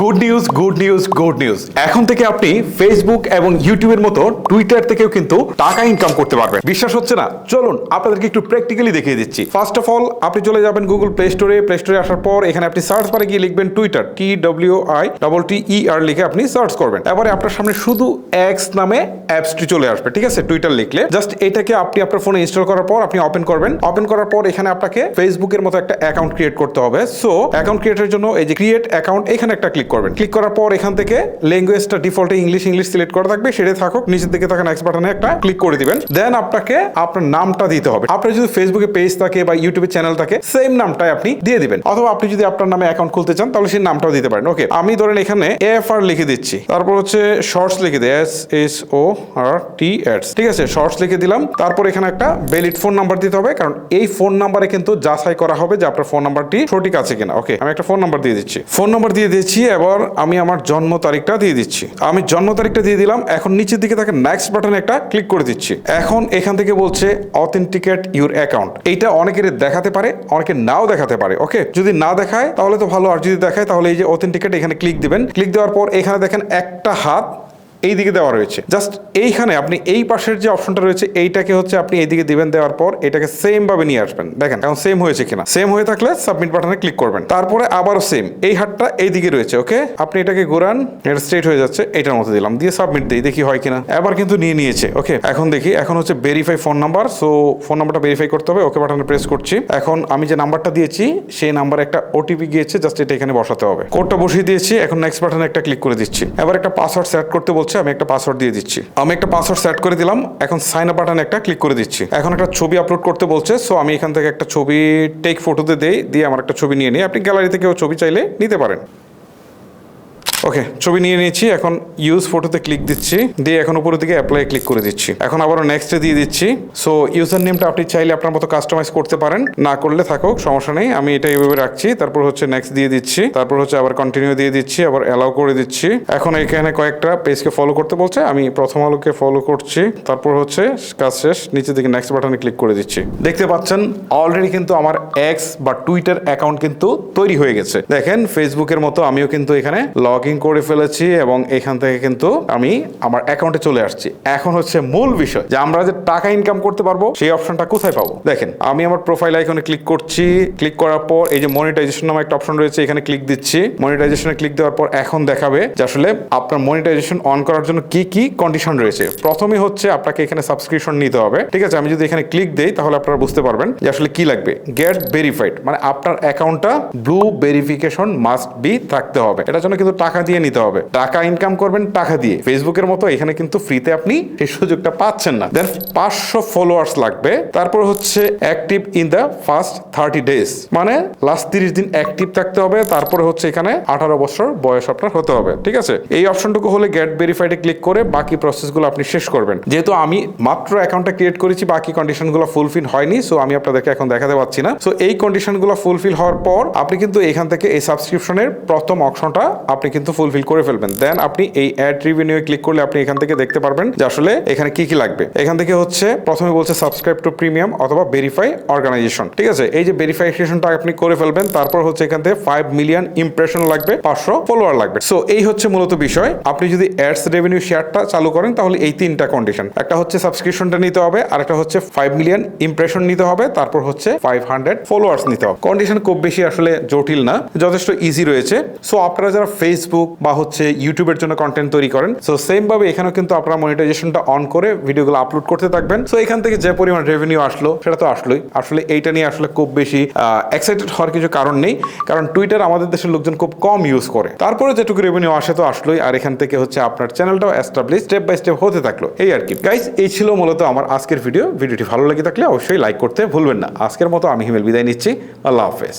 Good news good news good news এখন থেকে আপনি ফেসবুক এবং ইউটিউবের মতো টুইটার থেকেও কিন্তু টাকা ইনকাম করতে পারবেন। বিশ্বাস হচ্ছে না? চলুন, আপনাদেরকে একটু প্র্যাকটিক্যালি দেখিয়ে দিচ্ছি। ফার্স্ট অফ অল আপনি চলে যাবেন গুগল প্লে স্টোরে প্লে স্টোরে আসার পর এখানে আপনি সার্চ বারে গিয়ে লিখবেন Twitter T W I double T E R লিখে আপনি সার্চ করবেন। এবারে আপনার সামনে শুধু এক্স নামে অ্যাপসটি চলে আসবে, ঠিক আছে? টুইটার লিখলে। জাস্ট এটাকে আপনি আপনার ফোনে ইনস্টল করার পর আপনি ওপেন করবেন। ওপেন করার পর এখানে আপনাকে ফেসবুকের মতো একটা অ্যাকাউন্ট ক্রিয়েট করতে হবে। সো অ্যাকাউন্ট ক্রিয়েটের জন্য এই যে ক্রিয়েট অ্যাকাউন্ট এখানে একটা ক্লিক করবেন। ক্লিক করার পর এখান থেকে ল্যাঙ্গুয়েজটা ডিফল্টে ইংলিশ ইংলিশ সিলেক্ট করা থাকবে সেটা থাকুক, নিচের দিকে থাকা নেক্সট বাটনে একটা ক্লিক করে দিবেন। দেন আপনাকে আপনার নামটা দিতে হবে। আপনার যদি ফেসবুকে পেজ থাকে বা ইউটিউবে চ্যানেল থাকে সেম নামটাই আপনি দিয়ে দিবেন। অথবা আপনি যদি আপনার নামে অ্যাকাউন্ট খুলতে চান, তাহলে সেই নামটাও দিতে পারেন। ওকে আমি ধরেন এখানে এফ আর লিখে দিচ্ছি। তারপর হচ্ছে শর্টস লিখে দিই। S S O R T ads ঠিক আছে শর্টস লিখে দিলাম। তারপর এখানে একটা ভ্যালিড ফোন নাম্বার দিতে হবে, কারণ এই ফোন নাম্বারে কিন্তু যাচাই করা হবে যে আপনার ফোন নাম্বারটি সঠিক আছে কিনা। ওকে আমি একটা ফোন নাম্বার দিয়ে দিচ্ছি। ফোন নাম্বার দিয়ে দিচ্ছি এবার আমি আমার জন্ম তারিখটা দিয়ে দিচ্ছি। আমি জন্ম তারিখটা দিয়ে দিলাম, এখন নিচের দিকে তাকে নেক্সট বাটনে একটা ক্লিক করে দিচ্ছি। এখন এখান থেকে বলছে অথেন্টিকেট ইউর অ্যাকাউন্ট এইটা অনেকের দেখাতে পারে, অনেকে নাও দেখাতে পারে ওকে যদি না দেখায়, তাহলে তো ভালো। আর যদি দেখায়, তাহলে এই যে অথেন্টিকেট এখানে ক্লিক দিবেন। ক্লিক দেওয়ার পর এখানে দেখেন একটা হাত এই দিকে দেওয়া রয়েছে। জাস্ট এইখানে আপনি এই পাশের যে অপশনটা রয়েছে, এইটাকে হচ্ছে আপনি এইদিকে দিবেন, দেওয়ার পর এটাকে সেম ভাবে নিয়ে আসবেন। দেখেন, এখন সেম হয়েছে কিনা। সেম হয়ে থাকলে সাবমিট বাটনে ক্লিক করবেন। তারপরে আবারও সেম এই হাতটা এই দিকে রয়েছে ওকে আপনি এটাকে ঘোরান, এটা স্ট্রেট হয়ে যাচ্ছে, এটার মতো দিলাম। দিয়ে সাবমিট দিই, দেখি হয় কিনা। এবার কিন্তু নিয়ে নিয়েছে ওকে এখন দেখি, এখন হচ্ছে verify phone number so phone নাম্বারটা ভেরিফাই করতে হবে ওকে বাটনে প্রেস করছি। এখন আমি যে নাম্বারটা দিয়েছি, সেই নাম্বারে একটা ওটিপি গিয়েছে জাস্ট এটা এখানে বসাতে হবে। কোডটা বসিয়ে দিয়েছি, এখন নেক্সট বাটনে একটা ক্লিক করে দিচ্ছি। এবার একটা পাসওয়ার্ড সেট করতে বলছে আমি একটা পাসওয়ার্ড দিয়ে দিচ্ছি। আমি একটা পাসওয়ার্ড সেট করে দিলাম, এখন সাইন আপ বাটনে একটা ক্লিক করে দিচ্ছি। এখন একটা ছবি আপলোড করতে বলছে সো আমি এখান থেকে একটা ছবি টেক ফটোতে দেই, দিয়ে আমার একটা ছবি নিয়ে নিই। আপনি গ্যালারি থেকেও ছবি চাইলে নিতে পারেন। ওকে ছবি নিয়ে নিয়েছি এখন ইউজ ফটোতে ক্লিক দিচ্ছি। দিয়ে এখন উপরের দিকে অ্যাপ্লাই ক্লিক করে দিচ্ছি। এখন আবারও নেক্সটে দিয়ে দিচ্ছি। সো ইউজার নেমটা আপনি চাইলে আপনার মতো কাস্টমাইজ করতে পারেন। না করলে থাকুক, সমস্যা নেই। আমি এটা এইভাবে রাখছি। তারপর হচ্ছে নেক্সট দিয়ে দিচ্ছি। তারপর হচ্ছে আবার কন্টিনিউ দিয়ে দিচ্ছি, আবার অ্যালাউ করে দিচ্ছি। এখন এখানে কয়েকটা পেজকে ফলো করতে বলছে। আমি প্রথম আলোকে ফলো করছি। তারপর হচ্ছে কাজ শেষ। নিচের দিকে নেক্সট বাটনে ক্লিক করে দিচ্ছি। দেখতে পাচ্ছেন অলরেডি কিন্তু আমার এক্স বা টুইটার অ্যাকাউন্ট কিন্তু তৈরি হয়ে গেছে। দেখেন ফেসবুকের মতো আমিও কিন্তু এখানে লগ ইন করে ফেলেছি এবং এখান থেকে কিন্তু আমি আমার অ্যাকাউন্টে চলে আসছি। এখন হচ্ছে মূল বিষয়, যে আমরা যে টাকা ইনকাম করতে পারব, সেই অপশনটা কোথায় পাবো? দেখেন, আমি আমার প্রোফাইল আইকনে ক্লিক করছি। ক্লিক করার পর এই যে মনিটাইজেশন নামে একটা অপশন রয়েছে, এখানে ক্লিক দিচ্ছি। মনিটাইজেশনে ক্লিক দেওয়ার পর এখন দেখাবে যে আসলে আপনার মনিটাইজেশন অন করার জন্য কি কি কন্ডিশন রয়েছে। প্রথমে হচ্ছে আপনাকে এখানে সাবস্ক্রিপশন নিতে হবে। ঠিক আছে, আমি যদি এখানে ক্লিক দেই, তাহলে আপনারা বুঝতে পারবেন যে আসলে কি লাগবে। গেট ভেরিফাইড মানে আপনার অ্যাকাউন্টটা ব্লু ভেরিফিকেশন মাস্ট বি থাকতে হবে। এটার জন্য কিন্তু টাকা দিয়ে নিতে হবে। টাকা ইনকাম করবেন, টাকা দিয়ে। ফেসবুকের মতো এখানে কিন্তু ফ্রিতে আপনি সেই সুযোগটা পাচ্ছেন না। দেন পাঁচশো ফলোয়ার্স লাগবে। তারপর হচ্ছে active in the first thirty days মানে লাস্ট তিরিশ দিন অ্যাক্টিভ থাকতে হবে। তারপরে হচ্ছে এখানে আঠারো বছর বয়স আপনার হতে হবে। ঠিক আছে? এই অপশনটুকু হলে গেট ভেরিফাইডে ক্লিক করে বাকি প্রসেসগুলো আপনি শেষ করবেন। যেহেতু আমি মাত্র অ্যাকাউন্টটা ক্রিয়েট করেছি, বাকি কন্ডিশনগুলো ফুলফিল হয়নি সো আমি আপনাদেরকে এখন দেখাতে পাচ্ছি না। সো এই কন্ডিশনগুলো ফুলফিল হওয়ার পর আপনি কিন্তু এখান থেকে এই সাবস্ক্রিপশনের প্রথম অপশনটা আপনি কিন্তু ফুলফিল করে ফেলবেন। দেন আপনি এই অ্যাড রিভিনিউ ক্লিক করলে আপনি এখান থেকে দেখতে পারবেন যে আসলে এখানে কি কি লাগবে। এখান থেকে হচ্ছে প্রথমে বলছে সাবস্ক্রাইব টু প্রিমিয়াম অথবা ভেরিফাই অর্গানাইজেশন ঠিক আছে? এই যে ভেরিফিকেশনটা আপনি করে ফেলবেন, তারপর হচ্ছে এখান থেকে ফাইভ মিলিয়ন ইমপ্রেশন লাগবে, পাঁচশো ফলোয়ার লাগবে। সো এই হচ্ছে মূলত বিষয়। আপনি যদি অ্যাডস রেভিনিউ শেয়ারটা চালু করেন, তাহলে এই তিনটা কন্ডিশন একটা হচ্ছে সাবস্ক্রিপশনটা নিতে হবে, আর একটা হচ্ছে ফাইভ মিলিয়ন ইমপ্রেশন নিতে হবে, তারপর হচ্ছে ফাইভ হান্ড্রেড ফলোয়ার্স নিতে হবে। কন্ডিশন খুব বেশি আসলে জটিল না, যথেষ্ট ইজি রয়েছে। সো আপনারা যারা ফেসবুক বা হচ্ছে ইউটিউবের জন্য কন্টেন্ট তৈরি করেন। সো সেম ভাবে এখানেও কিন্তু আপনারা মনিটাইজেশনটা অন করে ভিডিওগুলো আপলোড করতে থাকবেন। সো এখান থেকে যে পরিমাণ রেভিনিউ আসলো, সেটা তো আসলোই। আসলে এইটা নিয়ে আসলে খুব বেশি এক্সাইটেড হওয়ার কিছু কারণ নেই। কারণ টুইটার আমাদের দেশের লোকজন খুব কম ইউজ করে। তারপরে যেটুকু রেভিনিউ আসে তো আসলোই। আর এখান থেকে হচ্ছে আপনার চ্যানেলটাও এস্টাবলিশ স্টেপ বাই স্টেপ হতে থাকল। এই আর কি। গাইস এই ছিল মূলত আমার আজকের ভিডিও ভিডিওটি ভালো লেগে থাকলে অবশ্যই লাইক করতে ভুলবেন না। আজকের মতো আমি হিমেল বিদায় নিচ্ছি। আল্লাহ হাফেজ।